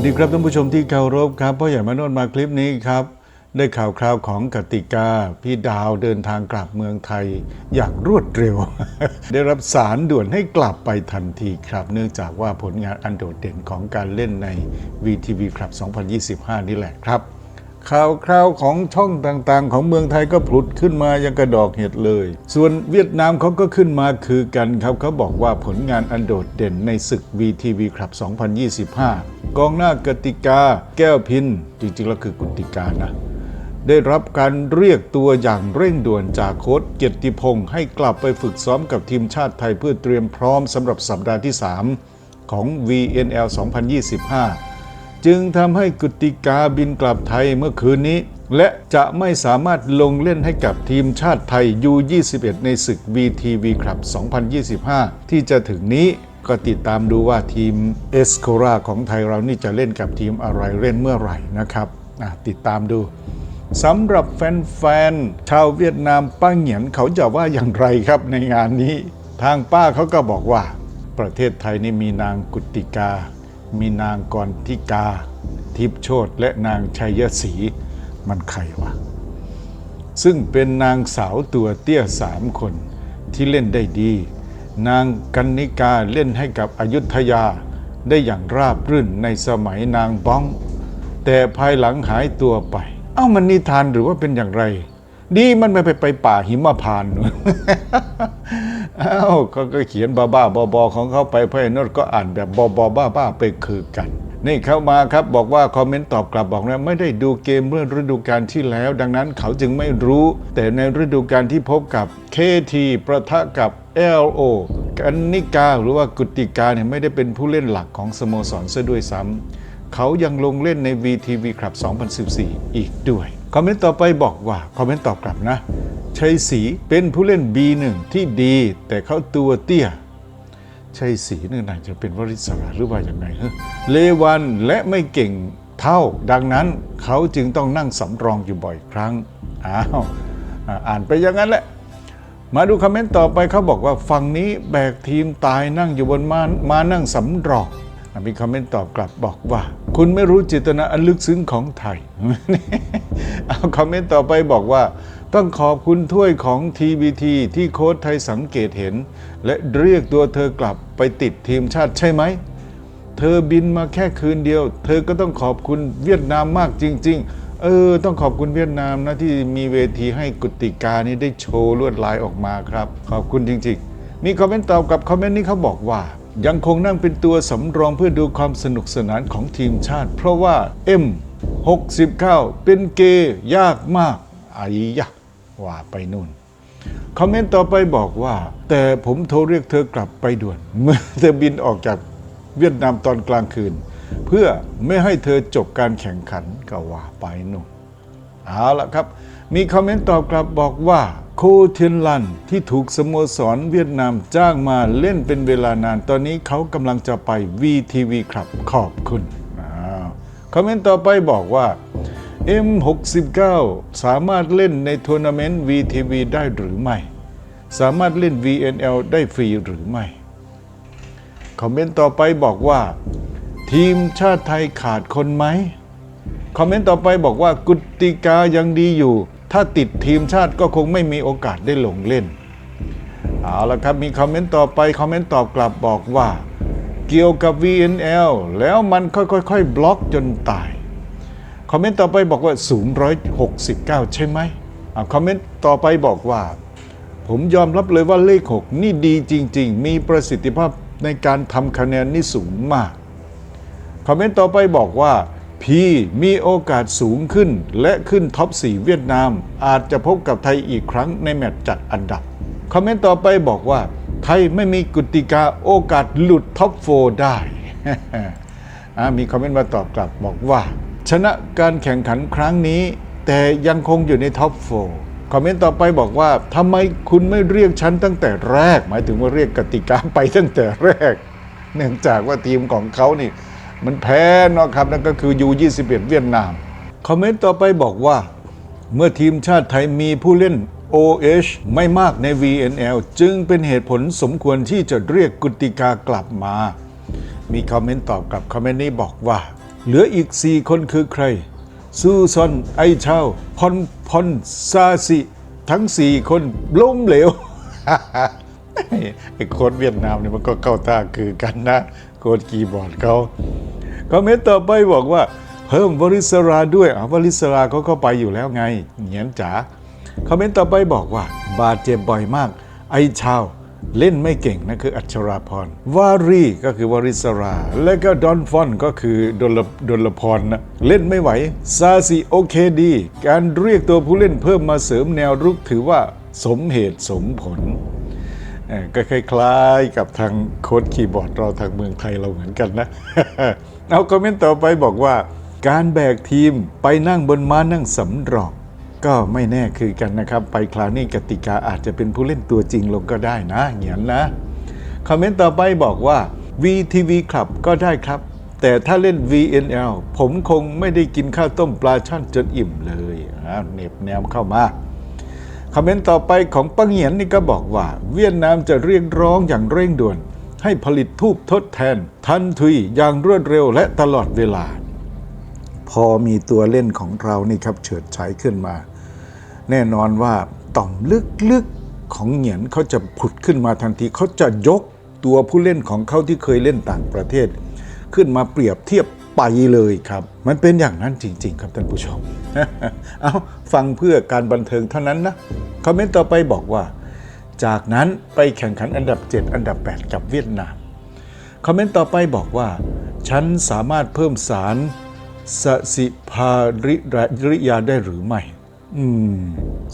วัสดีครับท่านผู้ชมที่เคารพครับพ่อใหญ่มานนท์มาคลิปนี้ครับ ได้ข่าวคราวของกติกา พี่ดาวเดินทางกลับเมืองไทยอย่างรวดเร็ว ได้รับสารด่วนให้กลับไปทันทีครับ เนื่องจากว่าผลงานอันโดดเด่นของการเล่นใน VTV ครับ 2025 นี่แหละครับ ข่าวคราวของช่องต่างๆ ของเมืองไทยก็ผุดขึ้นมายังกระดอกเห็ดเลย ส่วนเวียดนามเขาก็ขึ้นมาคือกันครับเขาบอกว่าผลงานอันโดดเด่นในศึก VTV ครับ 2025 กองหน้ากติกา แก้วพิน จริงๆแล้วคือกุติกานะได้รับการเรียกตัวอย่างเร่งด่วนจากโค้ชเกียรติพงศ์ให้กลับไปฝึกซ้อมกับทีมชาติไทยเพื่อเตรียมพร้อมสำหรับสัปดาห์ที่ 3 ของ VNL 2025 จึงทำให้กุติกาบินกลับไทยเมื่อคืนนี้ และจะไม่สามารถลงเล่นให้กับทีมชาติไทย U21 ในศึก VTV ครับ 2025 ที่จะถึงนี้ก็ติดตามดูว่าทีมเอสโคราของไทยเรานี่จะเล่นกับทีมอะไรเล่นเมื่อไหร่นะครับอะติดตามดูสำหรับแฟนๆชาวเวียดนามป้าเหงียนเขาจะว่าอย่างไรครับในงานนี้ ทางป้าเขาก็บอกว่า ประเทศไทยนี่มีนางกุติกา มีนางกรทิกา ทิพโชตและนางชัยศรีมันใครวะ ซึ่งเป็นนางสาวตัวเตี้ยสามคนที่เล่นได้ดี นางกันนิกาเล่นให้กับอยุธยาได้อย่างราบรื่นในสมัยนางบ้อง แต่ภายหลังหายตัวไป เอ้ามันนิทานหรือว่าเป็นอย่างไร ดีมันไม่ไปไปป่าหิมพานต์นู่นเอ้าเขาก็เขียนบ้าบ้าๆบอๆของเขาไปพ่อนนก็อ่านแบบบอบอบ้าบ้าๆไปคือกัน นี่เข้ามาครับบอกว่าคอมเมนต์ตอบกลับบอกว่าไม่ได้ดูเกมเมื่อฤดูกาลที่แล้ว ดังนั้นเขาจึงไม่รู้ แต่ในฤดูกาลที่พบกับ KT ประทะกับ LO กันนิกาหรือว่ากุติกาเนี่ยไม่ได้เป็นผู้เล่นหลักของสโมสรซะด้วยซ้ำเขายังลงเล่นใน VTV ครับ 2014 อีกด้วย คอมเมนต์ต่อไปบอกว่าคอมเมนต์ตอบกลับนะ ชัยศรีเป็นผู้เล่น B1 ที่ดี แต่เขาตัวเตี้ย ชัยศรีนี่นายจะเป็นวริศราหรือว่าอย่างไรเฮ้เลวันและไม่เก่งเท่า ดังนั้นเขาจึงต้องนั่งสำรองอยู่บ่อยครั้ง อ้าวอ่านไปอย่างนั้นแหละ มาดูคอมเมนต์ต่อไปเขาบอกว่าฝั่งนี้แบกทีมตายนั่งอยู่บนมามานั่งสำรอง มีคอมเมนต์ตอบกลับบอกว่า คุณไม่รู้เจตนาอันลึกซึ้งของไทยเอาคอมเมนต์ต่อไปบอกว่า ต้องขอบคุณถ้วยของ TBT ที่โค้ชไทยสังเกตเห็น และเรียกตัวเธอกลับไปติดทีมชาติใช่ไหม เธอบินมาแค่คืนเดียว เธอก็ต้องขอบคุณเวียดนามมากจริง ๆเออต้องขอบคุณเวียดนามนะที่มีเวทีให้กุติกานี้ได้โชว์ลวดลายออกมาครับ ขอบคุณจริง ๆ มีคอมเมนต์ตอบกับคอมเมนต์นี้เขาบอกว่า ยังคงนั่งเป็นตัวสำรองเพื่อดูความสนุกสนานของทีมชาติ เพราะว่า M 69 เป็นเกย์ยากมากไอ้ยะว่าไปนู่น คอมเมนต์ต่อไปบอกว่า แต่ผมโทรเรียกเธอกลับไปด่วน เมื่อเธอบินออกจากเวียดนามตอนกลางคืน เพื่อไม่ให้เธอจบการแข่งขันก็ว่าไปนู่นเอาละครับ มีคอมเมนต์ตอบกลับบอกว่า โคเทียนลันที่ถูกสโมสรเวียดนามจ้างมาเล่นเป็นเวลานาน ตอนนี้เขากำลังจะไป VTV ครับขอบคุณอ้าวคอมเมนต์ต่อไปบอกว่า M69 สามารถเล่นในทัวร์นาเมนต์ VTV ได้หรือไม่ สามารถเล่น VNL ได้ฟรีหรือไม่ คอมเมนต์ต่อไปบอกว่า ทีมชาติไทยขาดคนไหม คอมเมนต์ต่อไปบอกว่ากุติกายังดีอยู่ ถ้าติดทีมชาติก็คงไม่มีโอกาสได้ลงเล่น เอาละครับ มีคอมเมนต์ต่อไป คอมเมนต์ตอบกลับบอกว่า เกี่ยวกับ VNL แล้วมันค่อยๆ บล็อกจนตาย คอมเมนต์ต่อไปบอกว่าสูง169 ใช่ไหมอะคอมเมนต์ต่อไปบอกว่า ผมยอมรับเลยว่าเลข 6 นี่ดีจริง ๆ มีประสิทธิภาพในการทำคะแนนนี่สูงมาก คอมเมนต์ต่อไปบอกว่า พีมีโอกาสสูงขึ้นและขึ้นท็อป 4 เวียดนาม อาจจะพบกับไทยอีกครั้งในแมตช์จัดอันดับ คอมเมนต์ต่อไปบอกว่า ไทยไม่มีกุติกาโอกาสหลุดท็อป4ได้มีคอมเมนต์มาตอบกลับบอกว่า ชนะการแข่งขันครั้งนี้ แต่ยังคงอยู่ในท็อป4คอมเมนต์ต่อไปบอกว่าทำไมคุณไม่เรียกฉันตั้งแต่แรก หมายถึงว่าเรียกกติกาไปตั้งแต่แรก เนื่องจากว่าทีมของเขานี่ มันแพ้นะครับนั่นก็คือ U21 เวียดนาม คอมเมนต์ต่อไปบอกว่า เมื่อทีมชาติไทยมีผู้เล่น OH ไม่มากใน VNL จึงเป็นเหตุผลสมควรที่จะเรียกกุติกากลับมา มีคอมเมนต์ตอบกับคอมเมนต์นี้บอกว่า เหลืออีกสี่คนคือใคร ซูซอน ไอเชาพอนพอนซาซิ ทั้งสี่คนล้มเหลวไอ้โค้ดเวียดนามเนี่ยมันก็เข้าท่าคือกันนะ โค้ดคีย์บอร์ดเขา คอมเมนต์ต่อไปบอกว่า เพิ่มวริศราด้วยอะวริศราเขาก็ไปอยู่แล้วไงเหงียนจ๋าคอมเมนต์ต่อไปบอกว่า บาดเจ็บบ่อยมาก ไอ้ชาวเล่นไม่เก่งนะคืออัชราพรวารีก็คือวริศรา และก็ดอนฟอนก็คือดลดลพรนะเล่นไม่ไหวซาซิโอเคดี การเรียกตัวผู้เล่นเพิ่มมาเสริมแนวรุกถือว่าสมเหตุสมผลอ่อก็คล้ายๆกับทางโค้ดคีย์บอร์ดเราทางเมืองไทยเราเหมือนกันนะ เอาคอมเมนต์ต่อไปบอกว่า การแบกทีมไปนั่งบนม้านั่งสำรองก็ไม่แน่คือกันนะครับ ไปคราวนี้กติกาอาจจะเป็นผู้เล่นตัวจริงลงก็ได้นะเงียนนะคอมเมนต์ต่อไปบอกว่า VTV ครับก็ได้ครับ แต่ถ้าเล่น VNL ผมคงไม่ได้กินข้าวต้มปลาช่อนจนอิ่มเลยเหน็บแนมเข้ามาคอมเมนต์ต่อไปของปังเหียนนี่ก็บอกว่า เวียดนามจะเรียกร้องอย่างเร่งด่วน ให้ผลิตทูบทดแทน ทันทีอย่างรวดเร็วและตลอดเวลา พอมีตัวเล่นของเรานี่ครับเฉิดฉายขึ้นมา แน่นอนว่าต่อมลึกๆของเหงียนเขาจะผุดขึ้นมาทันทีเขาจะยกตัวผู้เล่นของเขาที่เคยเล่นต่างประเทศ ขึ้นมาเปรียบเทียบไปเลยครับ มันเป็นอย่างนั้นจริง ๆ ครับท่านผู้ชม เอาฟังเพื่อการบันเทิงเท่านั้นนะคอมเมนต์ต่อไปบอกว่า จากนั้นไปแข่งขันอันดับ 7 อันดับ 8 กับเวียดนาม คอมเมนต์ต่อไปบอกว่า ฉันสามารถเพิ่มสารสสิพาริริยาได้หรือไม่ อืม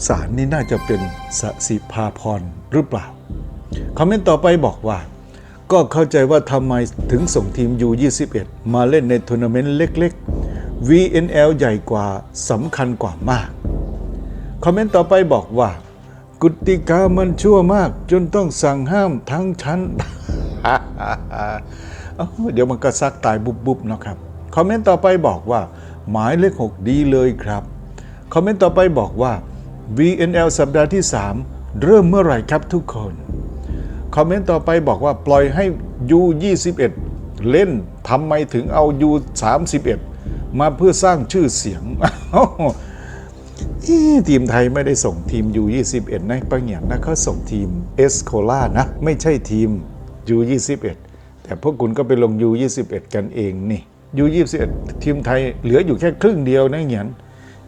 สารนี้น่าจะเป็นสสิพาพรหรือเปล่า คอมเมนต์ต่อไปบอกว่า ก็เข้าใจว่าทำไมถึงส่งทีม U21 มาเล่นในทัวร์นาเมนต์เล็ก ๆ VNL ใหญ่กว่าสำคัญกว่ามาก คอมเมนต์ต่อไปบอกว่า กุติกามันชั่วมาก จนต้องสั่งห้ามทั้งชั้นเเดี๋ยวมันก็ซักตายบุบๆเนาะครับ คอมเมนต์ต่อไปบอกว่า หมายเลข 6 ดีเลยครับ คอมเมนต์ต่อไปบอกว่า VNL สัปดาห์ที่ 3 เริ่มเมื่อไหร่ครับทุกคน คอมเมนต์ต่อไปบอกว่าปล่อยให้ U21 เล่นทำไมถึงเอา U31 มาเพื่อสร้างชื่อเสียง ทีมไทยไม่ได้ส่งทีม U21 นะปังเหยียนนะเขาส่งทีมเอสโคล่านะ ไม่ใช่ทีม U21 แต่พวกคุณก็ไปลง U21 กันเองนี่ U21 ทีมไทยเหลืออยู่แค่ครึ่งเดียวนะเหียน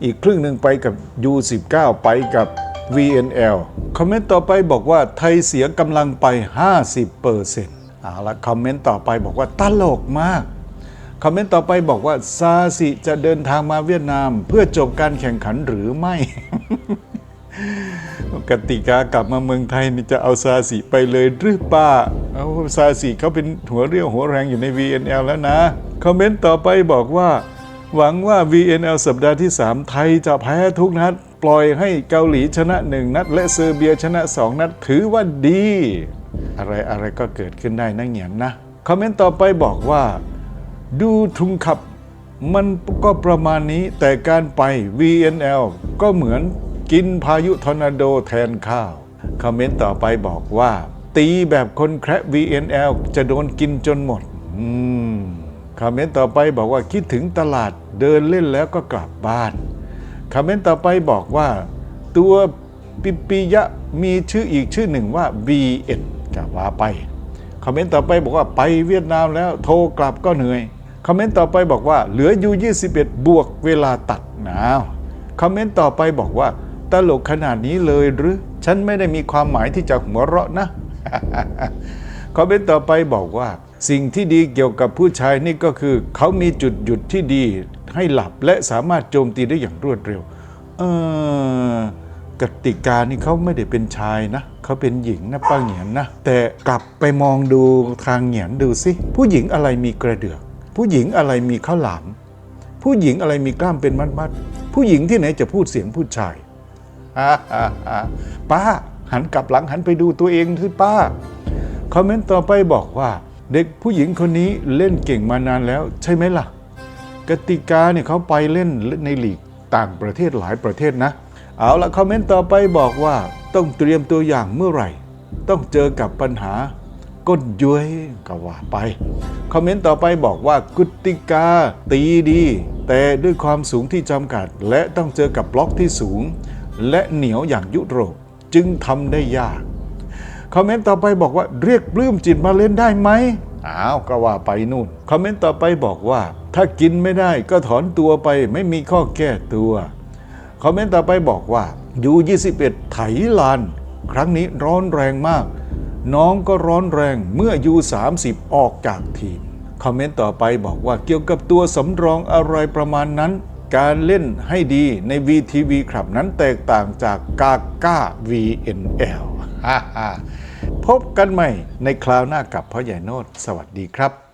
อีกครึ่งหนึ่งไปกับ U19 ไปกับ VNL คอมเมนต์ต่อไปบอกว่าไทยเสียกำลังไป 50เปอร์เซ็นต์เอาละคอมเมนต์ต่อไปบอกว่าตลกมาก คอมเมนต์ต่อไปบอกว่า ซาสิจะเดินทางมาเวียดนาม เพื่อจบการแข่งขันหรือไม่ กติกากลับมาเมืองไทยนี่จะเอาซาสิไปเลยหรือเปล่าเอาซาสิเขาเป็นหัวเรี่ยวหัวแรงอยู่ใน VNL แล้วนะ คอมเมนต์ต่อไปบอกว่า หวังว่า VNL สัปดาห์ที่ 3 ไทยจะแพ้ทุกนัด ปล่อยให้เกาหลีชนะ 1 นัด และเซอร์เบียชนะ 2 นัดถือว่าดี อะไรอะไรก็เกิดขึ้นได้นะเหงียนนะ คอมเมนต์ต่อไปบอกว่า ดูทุงขับ มันก็ประมาณนี้แต่การไป VNL ก็เหมือนกินพายุทอร์นาโดแทนข้าวคอมเมนต์ต่อไปบอกว่า ตีแบบคนแคระ VNL จะโดนกินจนหมดคอมเมนต์ต่อไปบอกว่าคิดถึงตลาดเดินเล่นแล้วก็กลับบ้านคอมเมนต์ต่อไปบอกว่า ตัวปิปิยะมีชื่ออีกชื่อหนึ่งว่า BN จะว่าไปคอมเมนต์ต่อไปบอกว่าไปเวียดนามแล้วโทรกลับก็เหนื่อย คอมเมนต์ต่อไปบอกว่าเหลืออยู่21 บวกเวลาตัดหนาวคอมเมนต์ต่อไปบอกว่า ตลกขนาดนี้เลยหรือ ฉันไม่ได้มีความหมายที่จะหัวเราะนะคอมเมนต์ต่อไปบอกว่า สิ่งที่ดีเกี่ยวกับผู้ชายนี่ก็คือ เขามีจุดหยุดที่ดีให้หลับและสามารถโจมตีได้อย่างรวดเร็ว เออกติกานี่เขาไม่ได้เป็นชายนะ เขาเป็นหญิงนะป้าเหงียนนะ แต่กลับไปมองดูทางเหงียนดูสิ ผู้หญิงอะไรมีกระเดือก ผู้หญิงอะไรมีข้าวหลาม ผู้หญิงอะไรมีกล้ามเป็นมัดๆผู้หญิงที่ไหนจะพูดเสียงผู้ชายป้าหันกลับหลังหันไปดูตัวเองที่ป้า คอมเมนต์ต่อไปบอกว่า เด็กผู้หญิงคนนี้เล่นเก่งมานานแล้ว ใช่ไหมล่ะ กติกาเนี่ยเขาไปเล่นในลีกต่างประเทศหลายประเทศนะ เอาละคอมเมนต์ต่อไปบอกว่าต้องเตรียมตัวอย่างเมื่อไหร่ ต้องเจอกับปัญหา ก้นย้วยก็ว่าไป คอมเมนต์ต่อไปบอกว่ากุติกาตีดี แต่ด้วยความสูงที่จำกัด และต้องเจอกับบล็อกที่สูง และเหนียวอย่างยุโรปจึงทำได้ยาก คอมเมนต์ต่อไปบอกว่าเรียกปลื้มจิตมาเล่นได้ไหมอ้าวก็ว่าไปนู่น คอมเมนต์ต่อไปบอกว่า ถ้ากินไม่ได้ก็ถอนตัวไปไม่มีข้อแก้ตัว คอมเมนต์ต่อไปบอกว่ายู21ไถลาน ครั้งนี้ร้อนแรงมาก น้องก็ร้อนแรงเมื่อยู30 ออกจากทีม คอมเมนต์ต่อไปบอกว่าเกี่ยวกับตัวสำรองอะไรประมาณนั้น การเล่นให้ดีใน VTV ครับนั้นแตกต่างจากกาก้า VNL ฮ่าพบกันใหม่ในคราวหน้ากับพ่อใหญ่โนดสวัสดีครับ